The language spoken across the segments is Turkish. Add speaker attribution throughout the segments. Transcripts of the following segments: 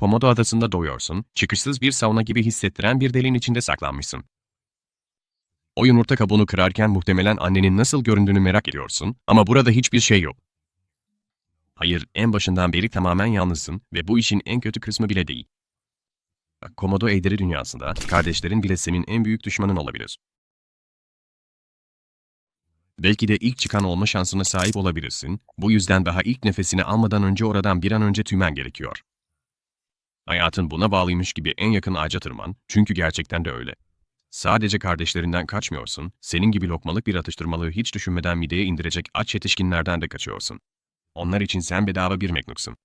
Speaker 1: Komodo adasında doğuyorsun, çıkışsız bir sauna gibi hissettiren bir deliğin içinde saklanmışsın. O yumurta kabuğunu kırarken muhtemelen annenin nasıl göründüğünü merak ediyorsun ama burada hiçbir şey yok. Hayır, en başından beri tamamen yalnızsın ve bu işin en kötü kısmı bile değil. Komodo ejderi dünyasında kardeşlerin bile senin en büyük düşmanın olabilir. Belki de ilk çıkan olma şansına sahip olabilirsin. Bu yüzden daha ilk nefesini almadan önce oradan bir an önce tüymen gerekiyor. Hayatın buna bağlıymış gibi en yakın ağaca tırman, çünkü gerçekten de öyle. Sadece kardeşlerinden kaçmıyorsun, senin gibi lokmalık bir atıştırmalığı hiç düşünmeden mideye indirecek aç yetişkinlerden de kaçıyorsun. Onlar için sen bedava bir meknuksun.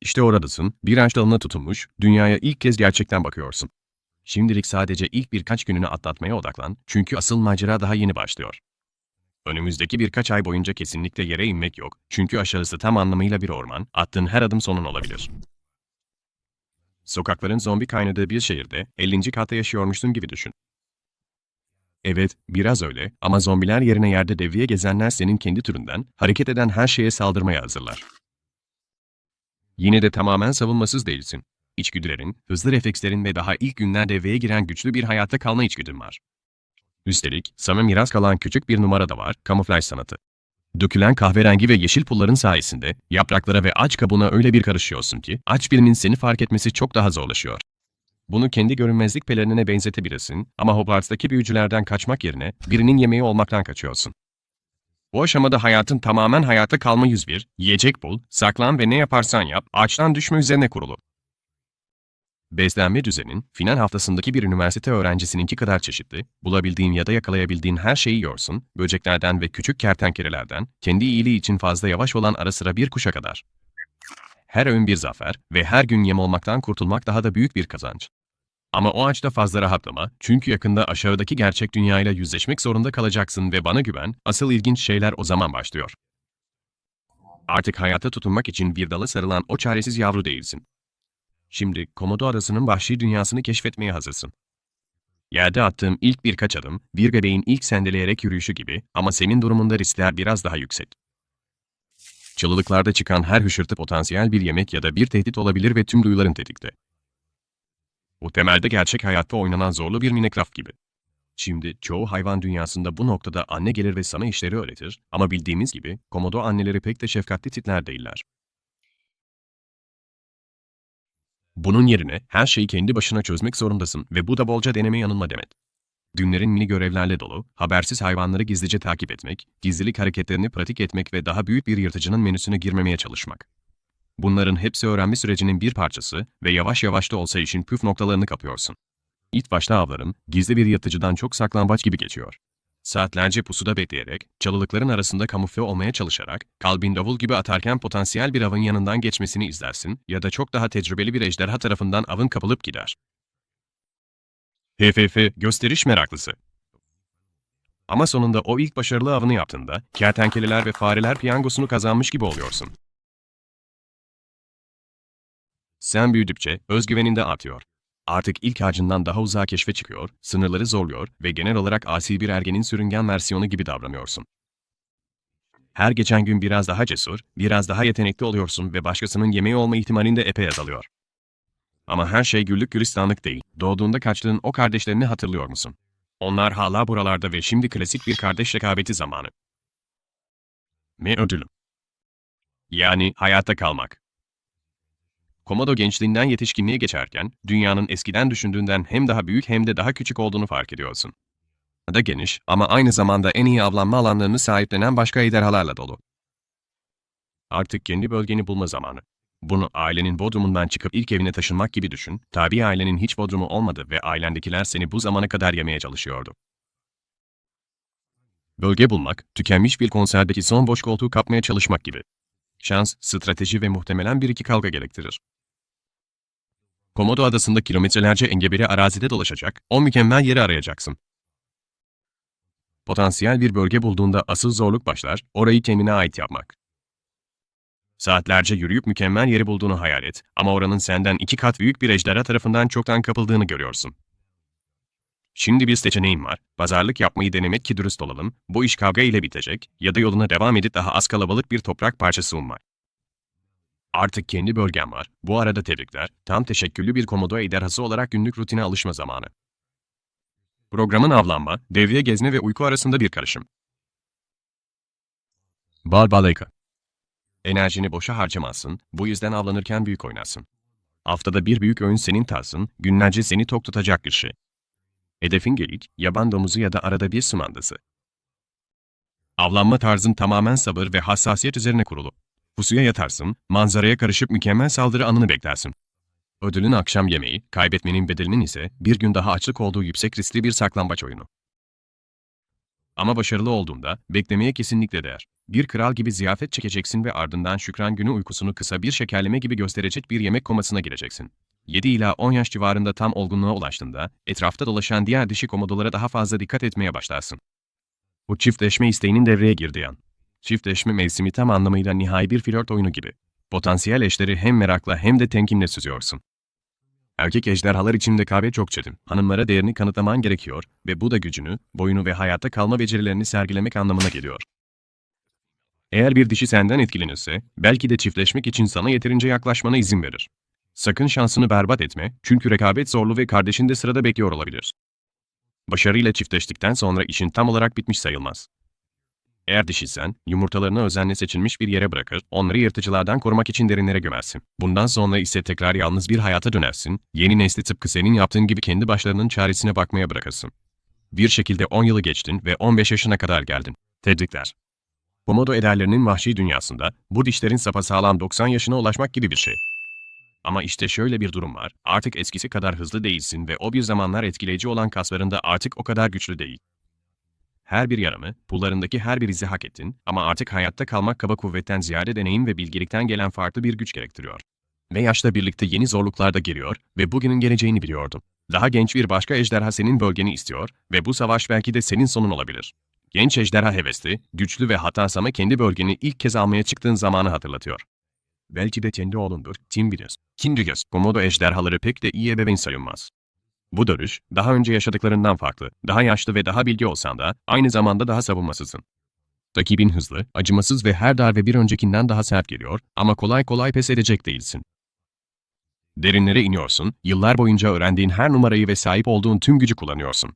Speaker 1: İşte oradasın, bir ağaç dalına tutunmuş, dünyaya ilk kez gerçekten bakıyorsun. Şimdilik sadece ilk birkaç gününü atlatmaya odaklan, çünkü asıl macera daha yeni başlıyor. Önümüzdeki birkaç ay boyunca kesinlikle yere inmek yok, çünkü aşağısı tam anlamıyla bir orman, attığın her adım sonun olabilir. Sokakların zombi kaynadığı bir şehirde 50. katta yaşıyormuşsun gibi düşün. Evet, biraz öyle ama zombiler yerine yerde devriye gezenler senin kendi türünden hareket eden her şeye saldırmaya hazırlar. Yine de tamamen savunmasız değilsin. İçgüdülerin, hızlı reflekslerin ve daha ilk günler devreye giren güçlü bir hayatta kalma içgüdün var. Üstelik, sana miras kalan küçük bir numara da var, kamuflaj sanatı. Dökülen kahverengi ve yeşil pulların sayesinde yapraklara ve aç kabuğuna öyle bir karışıyorsun ki aç birinin seni fark etmesi çok daha zorlaşıyor. Bunu kendi görünmezlik pelerinine benzetebilirsin ama Hogwarts'taki büyücülerden kaçmak yerine birinin yemeği olmaktan kaçıyorsun. Bu aşamada hayatın tamamen hayatta kalma 101, yiyecek bul, saklan ve ne yaparsan yap, ağaçtan düşme üzerine kurulu. Beslenme düzenin, final haftasındaki bir üniversite öğrencisininki kadar çeşitli, bulabildiğin ya da yakalayabildiğin her şeyi yiyorsun, böceklerden ve küçük kertenkelelerden, kendi iyiliği için fazla yavaş olan ara sıra bir kuşa kadar. Her öğün bir zafer ve her gün yem olmaktan kurtulmak daha da büyük bir kazanç. Ama o açta fazla rahatlama, çünkü yakında aşağıdaki gerçek dünyayla yüzleşmek zorunda kalacaksın ve bana güven, asıl ilginç şeyler o zaman başlıyor. Artık hayata tutunmak için bir dala sarılan o çaresiz yavru değilsin. Şimdi Komodo Adası'nın vahşi dünyasını keşfetmeye hazırsın. Yerde attığım ilk birkaç adım, bir bebeğin ilk sendeleyerek yürüyüşü gibi ama senin durumunda riskler biraz daha yüksek. Çalılıklarda çıkan her hışırtı potansiyel bir yemek ya da bir tehdit olabilir ve tüm duyuların tetikte. Bu temelde gerçek hayatta oynanan zorlu bir Minecraft gibi. Şimdi çoğu hayvan dünyasında bu noktada anne gelir ve sana işleri öğretir ama bildiğimiz gibi komodo anneleri pek de şefkatli tipler değiller. Bunun yerine her şeyi kendi başına çözmek zorundasın ve bu da bolca deneme yanılma demet. Günlerin mini görevlerle dolu, habersiz hayvanları gizlice takip etmek, gizlilik hareketlerini pratik etmek ve daha büyük bir yırtıcının menüsüne girmemeye çalışmak. Bunların hepsi öğrenme sürecinin bir parçası ve yavaş yavaş da olsa işin püf noktalarını kapıyorsun. İlk başta avlarım, gizli bir yatıcıdan çok saklambaç gibi geçiyor. Saatlerce pusuda bekleyerek, çalılıkların arasında kamufle olmaya çalışarak, kalbin davul gibi atarken potansiyel bir avın yanından geçmesini izlersin ya da çok daha tecrübeli bir ejderha tarafından avın kapılıp gider. HFF, gösteriş meraklısı. Ama sonunda o ilk başarılı avını yaptığında, kertenkeleler ve fareler piyangosunu kazanmış gibi oluyorsun. Sen büyüdükçe özgüvenin de artıyor. Artık ilk ağacından daha uzağa keşfe çıkıyor, sınırları zorluyor ve genel olarak asi bir ergenin sürüngen versiyonu gibi davranıyorsun. Her geçen gün biraz daha cesur, biraz daha yetenekli oluyorsun ve başkasının yemeği olma ihtimalin de epey azalıyor. Ama her şey güllük gülistanlık değil. Doğduğunda kaçtığın o kardeşlerini hatırlıyor musun? Onlar hala buralarda ve şimdi klasik bir kardeş rekabeti zamanı. Ne ödülüm? Yani hayatta kalmak. Komodo gençliğinden yetişkinliğe geçerken, dünyanın eskiden düşündüğünden hem daha büyük hem de daha küçük olduğunu fark ediyorsun. Da geniş ama aynı zamanda en iyi avlanma alanlarını sahiplenen başka ejderhalarla dolu. Artık kendi bölgeni bulma zamanı. Bunu ailenin bodrumundan çıkıp ilk evine taşınmak gibi düşün. Tabi ailenin hiç bodrumu olmadı ve ailendekiler seni bu zamana kadar yemeye çalışıyordu. Bölge bulmak, tükenmiş bir konserdeki son boş koltuğu kapmaya çalışmak gibi. Şans, strateji ve muhtemelen bir iki kavga gerektirir. Komodo adasında kilometrelerce engebeli arazide dolaşacak, o mükemmel yeri arayacaksın. Potansiyel bir bölge bulduğunda asıl zorluk başlar, orayı kendine ait yapmak. Saatlerce yürüyüp mükemmel yeri bulduğunu hayal et ama oranın senden iki kat büyük bir ejderha tarafından çoktan kapıldığını görüyorsun. Şimdi bir seçeneğin var. Pazarlık yapmayı denemek ki dürüst olalım, bu iş kavga ile bitecek ya da yoluna devam edip daha az kalabalık bir toprak parçası ummak. Artık kendi bölgen var. Bu arada tebrikler. Tam teşekküllü bir komodo ejderhası olarak günlük rutine alışma zamanı. Programın avlanma, devriye gezme ve uyku arasında bir karışım. Barbalayka. Enerjini boşa harcamazsın, bu yüzden avlanırken büyük oynarsın. Haftada bir büyük öğün senin tarzın, günlerce seni tok tutacak bir şey. Hedefin gelik, yaban domuzu ya da arada bir sımandası. Avlanma tarzın tamamen sabır ve hassasiyet üzerine kurulu. Pusuya yatarsın, manzaraya karışıp mükemmel saldırı anını beklersin. Ödülün akşam yemeği, kaybetmenin bedelinin ise bir gün daha açlık olduğu yüksek riskli bir saklambaç oyunu. Ama başarılı olduğunda beklemeye kesinlikle değer. Bir kral gibi ziyafet çekeceksin ve ardından şükran günü uykusunu kısa bir şekerleme gibi gösterecek bir yemek komasına gireceksin. 7 ila 10 yaş civarında tam olgunluğa ulaştığında etrafta dolaşan diğer dişi komodolara daha fazla dikkat etmeye başlarsın. Bu çiftleşme isteğinin devreye girdiği an. Çiftleşme mevsimi tam anlamıyla nihai bir flört oyunu gibi. Potansiyel eşleri hem merakla hem de temkinle süzüyorsun. Erkek ejderhalar için rekabet çok çetin. Hanımlara değerini kanıtlaman gerekiyor ve bu da gücünü, boyunu ve hayatta kalma becerilerini sergilemek anlamına geliyor. Eğer bir dişi senden etkilenirse, belki de çiftleşmek için sana yeterince yaklaşmana izin verir. Sakın şansını berbat etme, çünkü rekabet zorlu ve kardeşin de sırada bekliyor olabilir. Başarıyla çiftleştikten sonra işin tam olarak bitmiş sayılmaz. Eğer dişiysen, yumurtalarını özenle seçilmiş bir yere bırakır, onları yırtıcılardan korumak için derinlere gömersin. Bundan sonra ise tekrar yalnız bir hayata dönersin, yeni nesli tıpkı senin yaptığın gibi kendi başlarının çaresine bakmaya bırakırsın. Bir şekilde 10 yılı geçtin ve 15 yaşına kadar geldin. Tebrikler. Komodo ederlerinin vahşi dünyasında, bu dişlerin sapasağlam 90 yaşına ulaşmak gibi bir şey. Ama işte şöyle bir durum var, artık eskisi kadar hızlı değilsin ve o bir zamanlar etkileyici olan kasların da artık o kadar güçlü değil. Her bir yaramı, pullarındaki her bir izi hak ettin ama artık hayatta kalmak kaba kuvvetten ziyade deneyim ve bilgelikten gelen farklı bir güç gerektiriyor. Ve yaşla birlikte yeni zorluklar da geliyor ve bugünün geleceğini biliyordum. Daha genç bir başka ejderha senin bölgeni istiyor ve bu savaş belki de senin sonun olabilir. Genç ejderha hevesli, güçlü ve hatasama kendi bölgeni ilk kez almaya çıktığın zamanı hatırlatıyor. Belki de kendi oğlundur, bilir. Kim bilir, komodo ejderhaları pek de iyi ebeveyn sayılmaz. Bu dönüş, daha önce yaşadıklarından farklı, daha yaşlı ve daha bilgi olsan da aynı zamanda daha savunmasızsın. Rakibin hızlı, acımasız ve her darbe bir öncekinden daha sert geliyor ama kolay kolay pes edecek değilsin. Derinlere iniyorsun, yıllar boyunca öğrendiğin her numarayı ve sahip olduğun tüm gücü kullanıyorsun.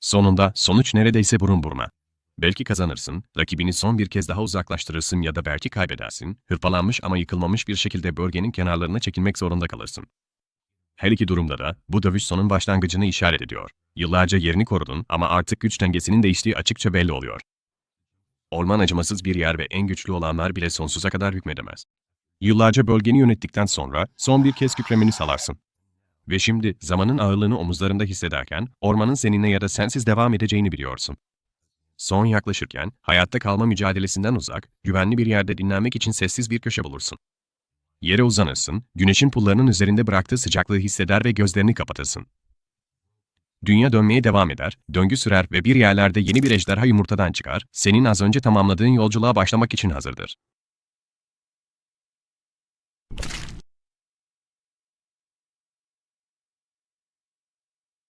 Speaker 1: Sonunda sonuç neredeyse burun buruna. Belki kazanırsın, rakibini son bir kez daha uzaklaştırırsın ya da belki kaybedersin, hırpalanmış ama yıkılmamış bir şekilde bölgenin kenarlarına çekilmek zorunda kalırsın. Her iki durumda da bu dövüş sonun başlangıcını işaret ediyor. Yıllarca yerini korudun ama artık güç dengesinin değiştiği açıkça belli oluyor. Orman acımasız bir yer ve en güçlü olanlar bile sonsuza kadar hükmedemez. Yıllarca bölgeni yönettikten sonra son bir kez kükremeni salarsın. Ve şimdi zamanın ağırlığını omuzlarında hissederken ormanın seninle ya da sensiz devam edeceğini biliyorsun. Son yaklaşırken hayatta kalma mücadelesinden uzak, güvenli bir yerde dinlenmek için sessiz bir köşe bulursun. Yere uzanırsın, güneşin pullarının üzerinde bıraktığı sıcaklığı hisseder ve gözlerini kapatırsın. Dünya dönmeye devam eder, döngü sürer ve bir yerlerde yeni bir ejderha yumurtadan çıkar, senin az önce tamamladığın yolculuğa başlamak için hazırdır.